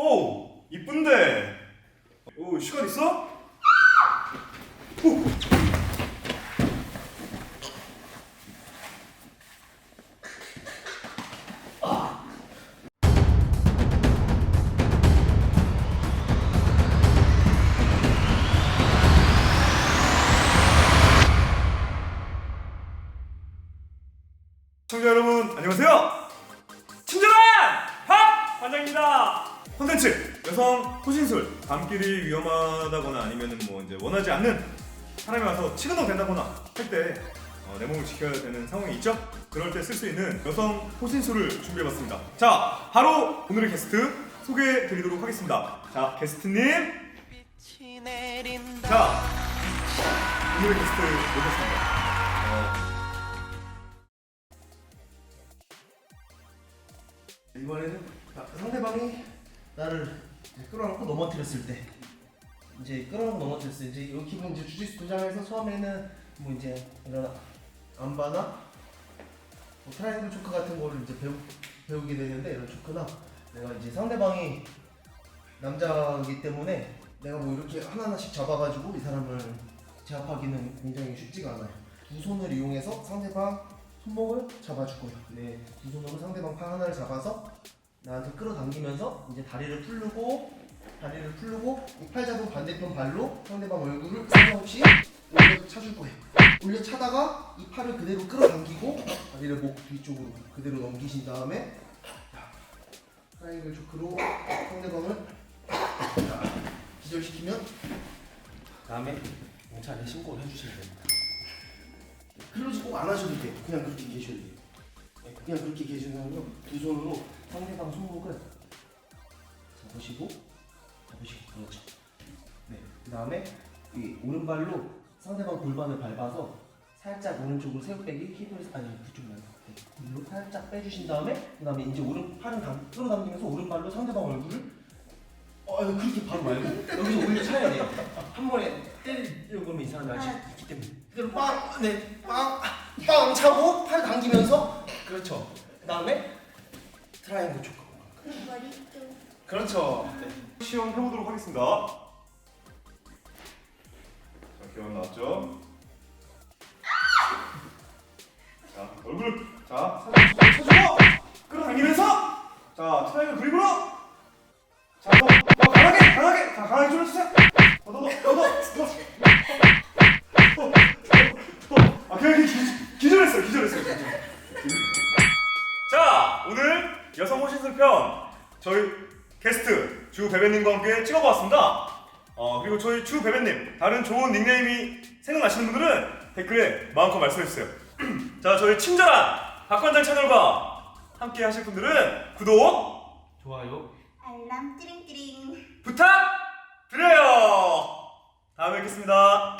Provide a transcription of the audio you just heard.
오, 이쁜데. 오, 시간 있어? 오. 시청자 여러분 안녕하세요. 친절한 박 관장입니다. 콘텐츠 여성 호신술 밤길이 위험하다거나 아니면은 뭐 이제 원하지 않는 사람이 와서 치근도 된다거나 할때내 몸을 지켜야 되는 상황이 있죠? 그럴 때 쓸 수 있는 여성 호신술을 준비해봤습니다. 자, 바로 오늘의 게스트 소개해드리도록 하겠습니다. 자, 게스트님. 자, 오늘의 게스트 모셨습니다. 이번에는 아, 상대방이 나를 이제 끌어안고 넘어뜨렸을 때 이제 끌어안고 넘어뜨렸을 때 이제 이 기분 이제 주짓수 도장에서 처음에는 뭐 이제 이런 안바나 뭐 트라이앵글 초크 같은 거를 이제 배우, 배우게 되는데 이런 초크나 내가 이제 상대방이 남자이기 때문에 내가 뭐 이렇게 하나하나씩 잡아가지고 이 사람을 제압하기는 굉장히 쉽지가 않아요. 두 손을 이용해서 상대방 손목을 잡아줄 거예요. 네, 두 손으로 상대방 팔 하나를 잡아서 나한테 끌어당기면서 이제 다리를 풀고 다리를 풀고 이 팔 잡은 반대편 발로 상대방 얼굴을 상관없이 올려 차줄 거예요. 올려 차다가 이 팔을 그대로 끌어당기고 다리를 목 뒤쪽으로 그대로 넘기신 다음에 트라이앵글 초크로 상대방을 자, 기절시키면 다음에 경찰에 신고를 해주시면 됩니다. 클로즈 꼭 안 하셔도 돼요. 그냥 그렇게 계셔도 돼요. 네, 그냥 그렇게 계시면요 두 손으로 상대방 손목을 잡으시고 잡으시고 그렇죠. 네. 그 다음에 이 오른발로 상대방 골반을 밟아서 살짝 오른쪽으로 새우 빼기 힙을 아니 그쪽 말고 네. 일로 살짝 빼주신 다음에 그 다음에 이제 오른 팔은 당, 끌어당기면서 오른발로 상대방 얼굴을 어 그렇게 바로 말고 여기서 올려 차야 돼요. 한 번에 때리려고 그러면 이 사람이 아직 있기 때문에 그대로 빵, 네, 빵, 그렇죠. 그 다음에 트라이앵글 초크. 그렇죠. 네. 시험 해보도록 하겠습니다. 자, 기원 나왔죠? 자, 얼굴, 자, 살짝 쳐주고, 끌어당기면서, 자, 트라이앵글 그립으로, 여성 호신술 편 저희 게스트 주 베베님과 함께 찍어보았습니다. 어, 그리고 저희 주 베베님 다른 좋은 닉네임이 생각나시는 분들은 댓글에 마음껏 말씀해주세요. 자, 저희 친절한 박관장 채널과 함께 하실 분들은 구독 좋아요. 알람 띠링띠링 부탁드려요. 다음에 뵙겠습니다.